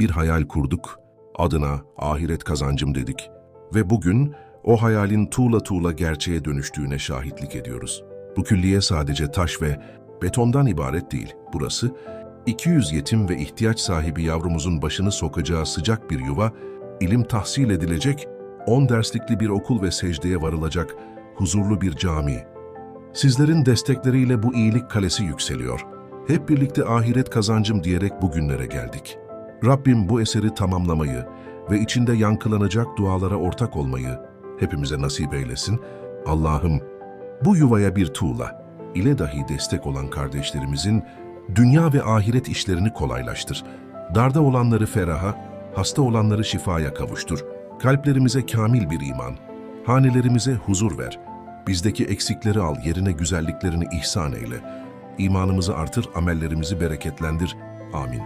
Bir hayal kurduk, adına ahiret kazancım dedik. Ve bugün o hayalin tuğla tuğla gerçeğe dönüştüğüne şahitlik ediyoruz. Bu külliye sadece taş ve betondan ibaret değil. Burası 200 yetim ve ihtiyaç sahibi yavrumuzun başını sokacağı sıcak bir yuva, ilim tahsil edilecek, 10 derslikli bir okul ve secdeye varılacak huzurlu bir cami. Sizlerin destekleriyle bu iyilik kalesi yükseliyor. Hep birlikte ahiret kazancım diyerek bugünlere geldik. Rabbim bu eseri tamamlamayı ve içinde yankılanacak dualara ortak olmayı hepimize nasip eylesin. Allah'ım bu yuvaya bir tuğla, ile dahi destek olan kardeşlerimizin dünya ve ahiret işlerini kolaylaştır. Darda olanları feraha, hasta olanları şifaya kavuştur. Kalplerimize kamil bir iman, hanelerimize huzur ver. Bizdeki eksikleri al, yerine güzelliklerini ihsan eyle. İmanımızı artır, amellerimizi bereketlendir. Amin.